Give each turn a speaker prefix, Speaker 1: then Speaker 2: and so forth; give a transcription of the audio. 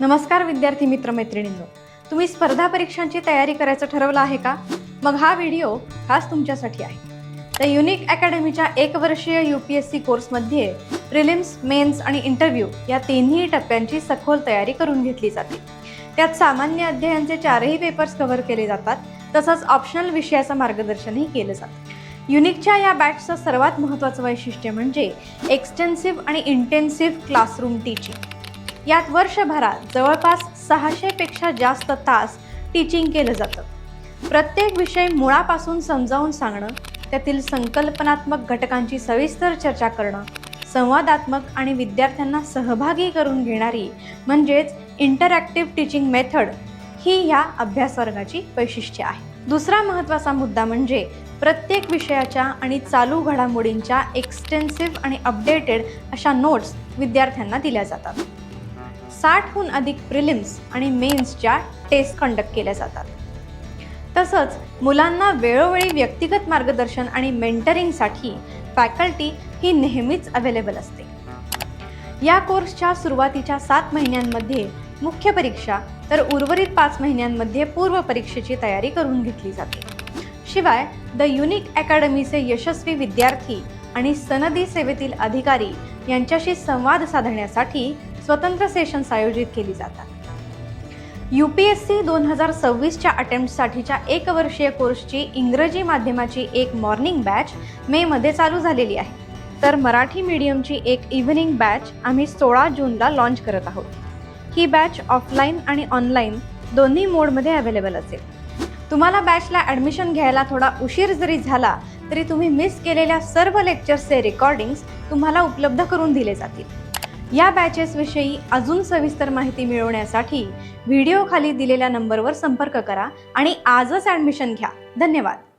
Speaker 1: नमस्कार विद्यार्थी मित्रमैत्रिणींनो. तुम्ही स्पर्धा परीक्षांची तयारी करायचं ठरवलं आहे का? मग हा व्हिडिओ खास तुमच्यासाठी आहे. तर युनिक अकॅडमीच्या एक वर्षीय यू पी एस सी कोर्समध्ये प्रिलिम्स मेन्स आणि इंटरव्ह्यू या तिन्ही टप्प्यांची सखोल तयारी करून घेतली जाते. त्यात सामान्य अध्यायांचे चारही पेपर्स कव्हर केले जातात तसंच ऑप्शनल विषयाचं मार्गदर्शनही केलं जातं. युनिकच्या या बॅचचं सर्वात महत्त्वाचं वैशिष्ट्य म्हणजे एक्सटेन्सिव्ह आणि इंटेन्सिव्ह क्लासरूम टीचिंग यात वर्षभरात जवळपास सहाशेपेक्षा जास्त तास टीचिंग केलं जातं. प्रत्येक विषय मुळापासून समजावून सांगणं त्यातील संकल्पनात्मक घटकांची सविस्तर चर्चा करणं संवादात्मक आणि विद्यार्थ्यांना सहभागी करून घेणारी म्हणजेच इंटरॅक्टिव्ह टीचिंग मेथड ही ह्या अभ्यासवर्गाची वैशिष्ट्य आहे. दुसरा महत्त्वाचा मुद्दा म्हणजे प्रत्येक विषयाच्या आणि चालू घडामोडींच्या एक्सटेन्सिव्ह आणि अपडेटेड अशा नोट्स विद्यार्थ्यांना दिल्या जातात. साठहून अधिक प्रिलिम्स आणि मेन्सच्या टेस्ट कंडक्ट केल्या जातात. तसंच मुलांना वेळोवेळी व्यक्तिगत मार्गदर्शन आणि मेंटरिंगसाठी फॅकल्टी ही नेहमीच अवेलेबल असते. या कोर्सच्या सुरुवातीच्या सात महिन्यांमध्ये मुख्य परीक्षा तर उर्वरित पाच महिन्यांमध्ये पूर्व परीक्षेची तयारी करून घेतली जाते. शिवाय द युनिक अकॅडमीचे यशस्वी विद्यार्थी आणि सनदी सेवेतील अधिकारी यांच्याशी संवाद साधण्यासाठी स्वतंत्र सेशन्स आयोजित केली जातात. यू पी एस सी दोन हजार सव्वीसच्या अटेम्प्टसाठीच्या एक वर्षीय कोर्सची इंग्रजी माध्यमाची एक मॉर्निंग बॅच मेमध्ये चालू झालेली आहे. तर मराठी मीडियमची एक इव्हनिंग बॅच आम्ही सोळा जूनला लॉन्च करत आहोत. ही बॅच ऑफलाईन आणि ऑनलाईन दोन्ही मोडमध्ये अवेलेबल असेल. तुम्हाला बॅचला ॲडमिशन घ्यायला थोडा उशीर जरी झाला तरी तुम्ही मिस केलेल्या सर्व लेक्चर्सचे रेकॉर्डिंग्स तुम्हाला उपलब्ध करून दिले जातील. या बॅचेसविषयी अजून सविस्तर माहिती मिळवण्यासाठी व्हिडिओ खाली दिलेल्या नंबरवर संपर्क करा आणि आजच ॲडमिशन घ्या. धन्यवाद.